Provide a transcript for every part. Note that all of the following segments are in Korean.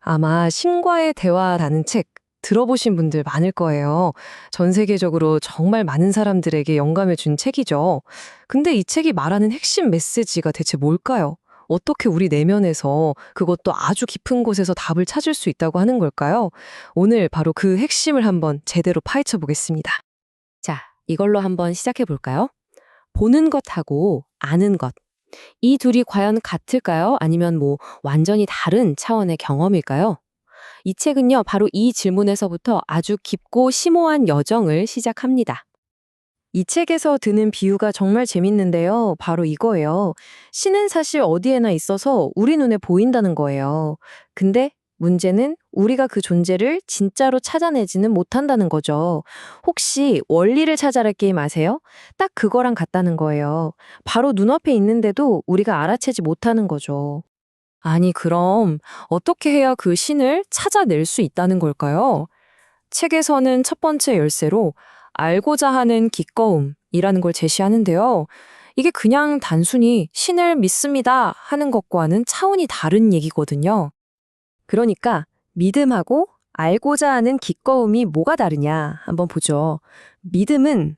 아마 신과의 대화라는 책 들어보신 분들 많을 거예요. 전 세계적으로 정말 많은 사람들에게 영감을 준 책이죠. 근데 이 책이 말하는 핵심 메시지가 대체 뭘까요? 어떻게 우리 내면에서 그것도 아주 깊은 곳에서 답을 찾을 수 있다고 하는 걸까요? 오늘 바로 그 핵심을 한번 제대로 파헤쳐 보겠습니다. 자, 이걸로 한번 시작해 볼까요? 보는 것하고 아는 것. 이 둘이 과연 같을까요? 아니면 뭐 완전히 다른 차원의 경험일까요? 이 책은요, 바로 이 질문에서부터 아주 깊고 심오한 여정을 시작합니다. 이 책에서 드는 비유가 정말 재밌는데요. 바로 이거예요. 신은 사실 어디에나 있어서 우리 눈에 보인다는 거예요. 근데 문제는 우리가 그 존재를 진짜로 찾아내지는 못한다는 거죠. 혹시 원리를 찾아라 게임 아세요? 딱 그거랑 같다는 거예요. 바로 눈앞에 있는데도 우리가 알아채지 못하는 거죠. 아니, 그럼 어떻게 해야 그 신을 찾아낼 수 있다는 걸까요? 책에서는 첫 번째 열쇠로 알고자 하는 기꺼움이라는 걸 제시하는데요. 이게 그냥 단순히 신을 믿습니다 하는 것과는 차원이 다른 얘기거든요. 그러니까 믿음하고 알고자 하는 기꺼움이 뭐가 다르냐 한번 보죠. 믿음은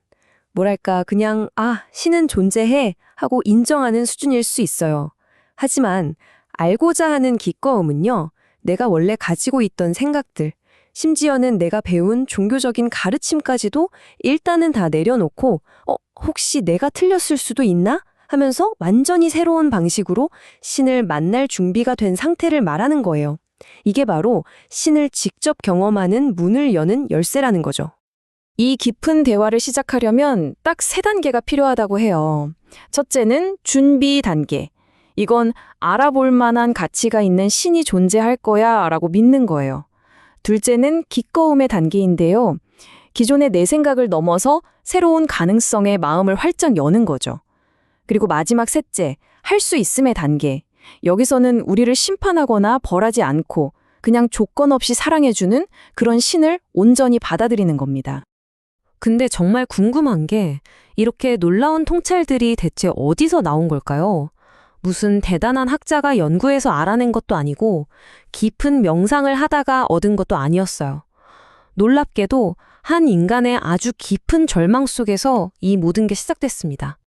뭐랄까 그냥 아 신은 존재해 하고 인정하는 수준일 수 있어요. 하지만 알고자 하는 기꺼움은요. 내가 원래 가지고 있던 생각들, 심지어는 내가 배운 종교적인 가르침까지도 일단은 다 내려놓고 어 혹시 내가 틀렸을 수도 있나 하면서 완전히 새로운 방식으로 신을 만날 준비가 된 상태를 말하는 거예요. 이게 바로 신을 직접 경험하는 문을 여는 열쇠라는 거죠. 이 깊은 대화를 시작하려면 딱 세 단계가 필요하다고 해요. 첫째는 준비 단계. 이건 알아볼 만한 가치가 있는 신이 존재할 거야 라고 믿는 거예요. 둘째는 기꺼움의 단계인데요. 기존의 내 생각을 넘어서 새로운 가능성에 마음을 활짝 여는 거죠. 그리고 마지막 셋째, 할 수 있음의 단계. 여기서는 우리를 심판하거나 벌하지 않고 그냥 조건 없이 사랑해주는 그런 신을 온전히 받아들이는 겁니다. 근데 정말 궁금한 게 이렇게 놀라운 통찰들이 대체 어디서 나온 걸까요? 무슨 대단한 학자가 연구해서 알아낸 것도 아니고 깊은 명상을 하다가 얻은 것도 아니었어요. 놀랍게도 한 인간의 아주 깊은 절망 속에서 이 모든 게 시작됐습니다.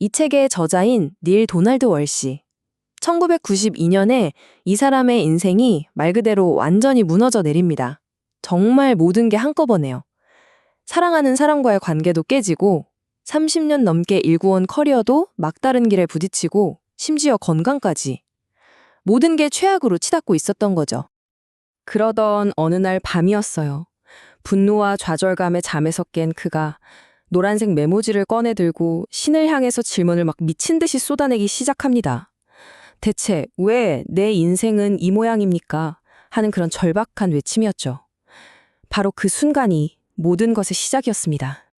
이 책의 저자인 닐 도날드 월시. 1992년에 이 사람의 인생이 말 그대로 완전히 무너져 내립니다. 정말 모든 게 한꺼번에요. 사랑하는 사람과의 관계도 깨지고 30년 넘게 일구온 커리어도 막다른 길에 부딪히고 심지어 건강까지. 모든 게 최악으로 치닫고 있었던 거죠. 그러던 어느 날 밤이었어요. 분노와 좌절감에 잠에서 깬 그가 노란색 메모지를 꺼내 들고 신을 향해서 질문을 막 미친 듯이 쏟아내기 시작합니다. 대체 왜 내 인생은 이 모양입니까? 하는 그런 절박한 외침이었죠. 바로 그 순간이 모든 것의 시작이었습니다.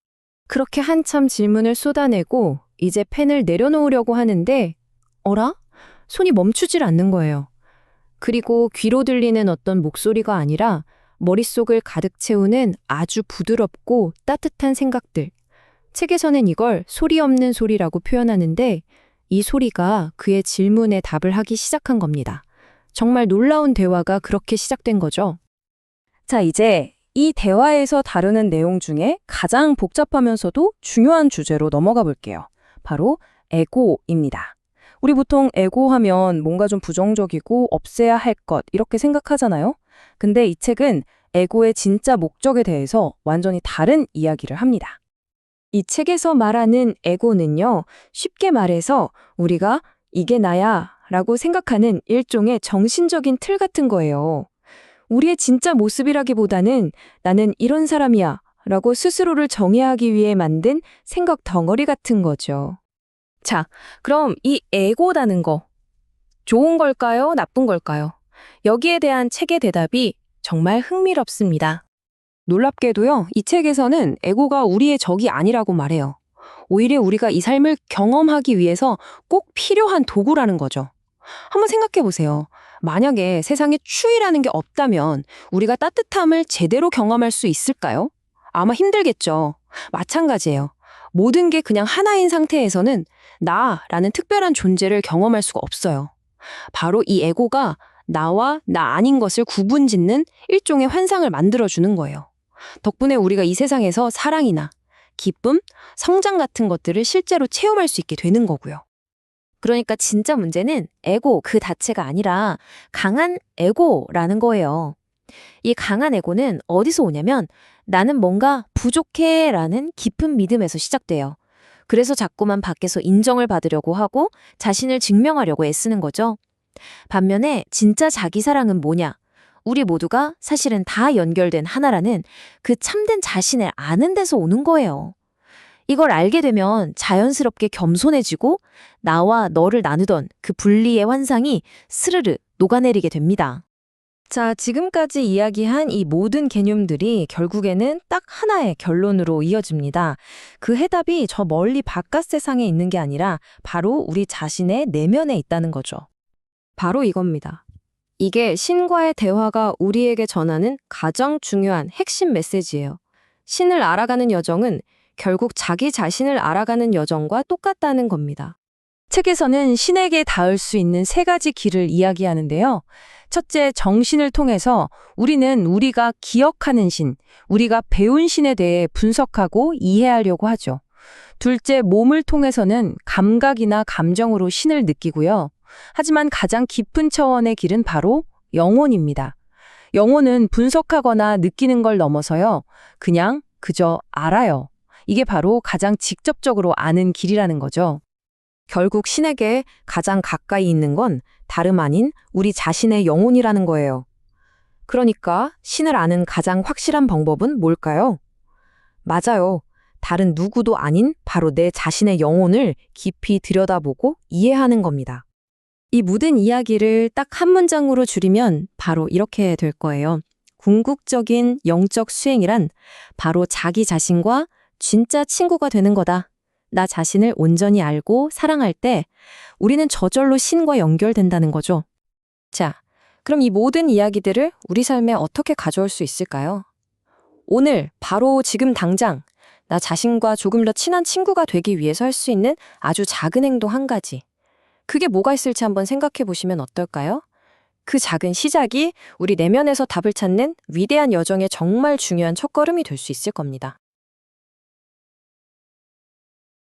그렇게 한참 질문을 쏟아내고 이제 펜을 내려놓으려고 하는데 어라? 손이 멈추질 않는 거예요. 그리고 귀로 들리는 어떤 목소리가 아니라 머릿속을 가득 채우는 아주 부드럽고 따뜻한 생각들. 책에서는 이걸 소리 없는 소리라고 표현하는데 이 소리가 그의 질문에 답을 하기 시작한 겁니다. 정말 놀라운 대화가 그렇게 시작된 거죠. 자, 이제 이 대화에서 다루는 내용 중에 가장 복잡하면서도 중요한 주제로 넘어가 볼게요. 바로 에고입니다. 우리 보통 에고 하면 뭔가 좀 부정적이고 없애야 할 것 이렇게 생각하잖아요. 근데 이 책은 에고의 진짜 목적에 대해서 완전히 다른 이야기를 합니다. 이 책에서 말하는 에고는요, 쉽게 말해서 우리가 이게 나야 라고 생각하는 일종의 정신적인 틀 같은 거예요. 우리의 진짜 모습이라기보다는 나는 이런 사람이야 라고 스스로를 정의하기 위해 만든 생각 덩어리 같은 거죠. 자, 그럼 이 에고라는 거 좋은 걸까요? 나쁜 걸까요? 여기에 대한 책의 대답이 정말 흥미롭습니다. 놀랍게도요, 이 책에서는 에고가 우리의 적이 아니라고 말해요. 오히려 우리가 이 삶을 경험하기 위해서 꼭 필요한 도구라는 거죠. 한번 생각해 보세요. 만약에 세상에 추위라는 게 없다면 우리가 따뜻함을 제대로 경험할 수 있을까요? 아마 힘들겠죠. 마찬가지예요. 모든 게 그냥 하나인 상태에서는 나라는 특별한 존재를 경험할 수가 없어요. 바로 이 에고가 나와 나 아닌 것을 구분 짓는 일종의 환상을 만들어주는 거예요. 덕분에 우리가 이 세상에서 사랑이나 기쁨, 성장 같은 것들을 실제로 체험할 수 있게 되는 거고요. 그러니까 진짜 문제는 에고 그 자체가 아니라 강한 에고라는 거예요. 이 강한 에고는 어디서 오냐면 나는 뭔가 부족해 라는 깊은 믿음에서 시작돼요. 그래서 자꾸만 밖에서 인정을 받으려고 하고 자신을 증명하려고 애쓰는 거죠. 반면에 진짜 자기 사랑은 뭐냐? 우리 모두가 사실은 다 연결된 하나라는 그 참된 자신을 아는 데서 오는 거예요. 이걸 알게 되면 자연스럽게 겸손해지고 나와 너를 나누던 그 분리의 환상이 스르르 녹아내리게 됩니다. 자, 지금까지 이야기한 이 모든 개념들이 결국에는 딱 하나의 결론으로 이어집니다. 그 해답이 저 멀리 바깥 세상에 있는 게 아니라 바로 우리 자신의 내면에 있다는 거죠. 바로 이겁니다. 이게 신과의 대화가 우리에게 전하는 가장 중요한 핵심 메시지예요. 신을 알아가는 여정은 결국 자기 자신을 알아가는 여정과 똑같다는 겁니다. 책에서는 신에게 닿을 수 있는 세 가지 길을 이야기하는데요. 첫째, 정신을 통해서 우리는 우리가 기억하는 신, 우리가 배운 신에 대해 분석하고 이해하려고 하죠. 둘째, 몸을 통해서는 감각이나 감정으로 신을 느끼고요. 하지만 가장 깊은 차원의 길은 바로 영혼입니다. 영혼은 분석하거나 느끼는 걸 넘어서요. 그냥 그저 알아요. 이게 바로 가장 직접적으로 아는 길이라는 거죠. 결국 신에게 가장 가까이 있는 건 다름 아닌 우리 자신의 영혼이라는 거예요. 그러니까 신을 아는 가장 확실한 방법은 뭘까요? 맞아요. 다른 누구도 아닌 바로 내 자신의 영혼을 깊이 들여다보고 이해하는 겁니다. 이 모든 이야기를 딱 한 문장으로 줄이면 바로 이렇게 될 거예요. 궁극적인 영적 수행이란 바로 자기 자신과 진짜 친구가 되는 거다. 나 자신을 온전히 알고 사랑할 때 우리는 저절로 신과 연결된다는 거죠. 자, 그럼 이 모든 이야기들을 우리 삶에 어떻게 가져올 수 있을까요? 오늘, 바로 지금 당장, 나 자신과 조금 더 친한 친구가 되기 위해서 할 수 있는 아주 작은 행동 한 가지. 그게 뭐가 있을지 한번 생각해 보시면 어떨까요? 그 작은 시작이 우리 내면에서 답을 찾는 위대한 여정의 정말 중요한 첫걸음이 될 수 있을 겁니다.